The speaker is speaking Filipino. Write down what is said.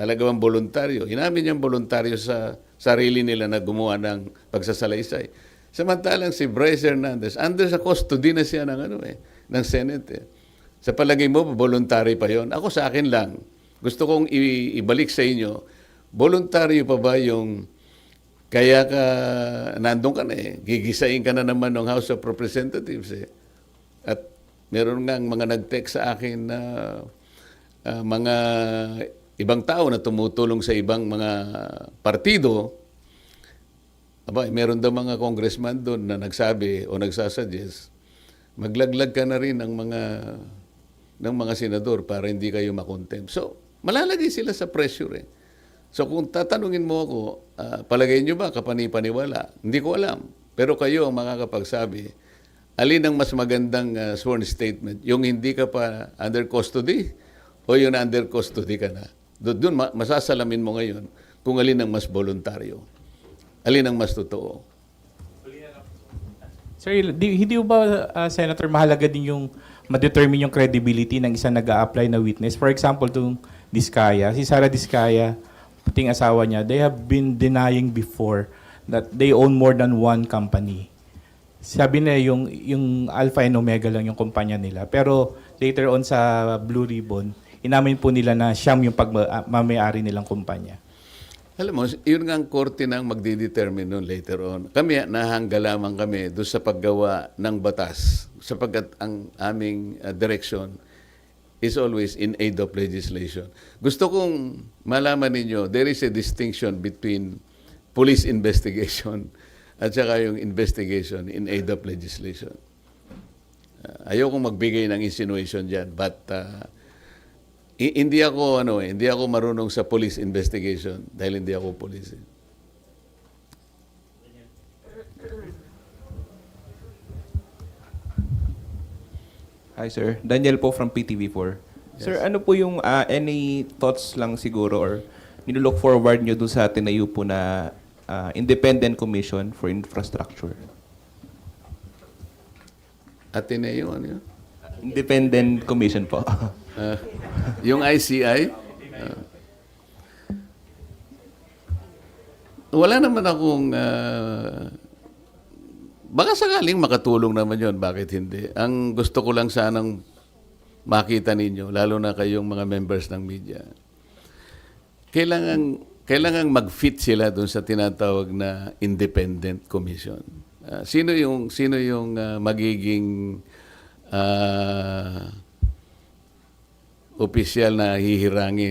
talaga bang voluntaryo. Inamin yung voluntaryo sa sarili nila na gumawa ng pagsasalaysay. Samantalang si Bryce Hernandez, under sa custody na siya ng, ano eh, ng Senate. Eh. Sa palagay mo, voluntary pa yon. Ako sa akin lang, gusto kong ibalik sa inyo, voluntaryo pa ba yung kaya ka, nandun ka na eh, gigisain ka na naman ng House of Representatives eh. At meron nga mga nag-text sa akin na ah, mga ibang tao na tumutulong sa ibang mga partido, aba, meron daw mga congressman doon na nagsabi o nagsasuggest, maglaglag ka na rin ng mga ng mga senador para hindi kayo makontempt. So, malalagay sila sa pressure eh. So kung tatanungin mo ako, ah, palagay nyo ba kapani-paniwala? Hindi ko alam. Pero kayo ang makakapagsabi, alin ang mas magandang ah, sworn statement? Yung hindi ka pa under custody o yung under custody ka na? Do- Doon ma- masasalamin mo ngayon kung alin ang mas voluntaryo. Alin ang mas totoo. Sir, di, hindi ba, uh, Senator, mahalaga din yung ma-determine yung credibility ng isang nag apply na witness? For example, itong Diskaya, si Sara Diskaya, puting asawa niya, they have been denying before that they own more than one company. Sabi nila yung, yung Alpha and Omega lang yung kumpanya nila. Pero later on sa Blue Ribbon, inamin po nila na siyam yung pagmamayari nilang kumpanya. Alam mo, yun nga ang korte na magdidetermine nun later on. Kami, nahangga lamang kami doon sa paggawa ng batas sapagkat ang aming uh, direction is always in aid of legislation. Gusto kong malaman ninyo, there is a distinction between police investigation at saka yung investigation in aid of legislation. Uh, ayokong magbigay ng insinuation dyan, but uh, hindi ako ano eh, hindi ako marunong sa police investigation dahil hindi ako police. eh. Hi sir, Daniel po from PTV4. Sir, ano po yung ah, any thoughts lang siguro or nilook forward nyo doon sa tinayo po na ah, Independent Commission for Infrastructure? Ateneo ano yun? Independent Commission po. Ah, yung ICI? ah. wala naman akong ah, baka sakaling makatulong naman yon bakit hindi? Ang gusto ko lang sanang makita ninyo, lalo na kayong mga members ng media, kailangan kailangan mag-fit sila doon sa tinatawag na independent commission. Ah, sino yung sino yung ah, magiging ah, opisyal na hihirangin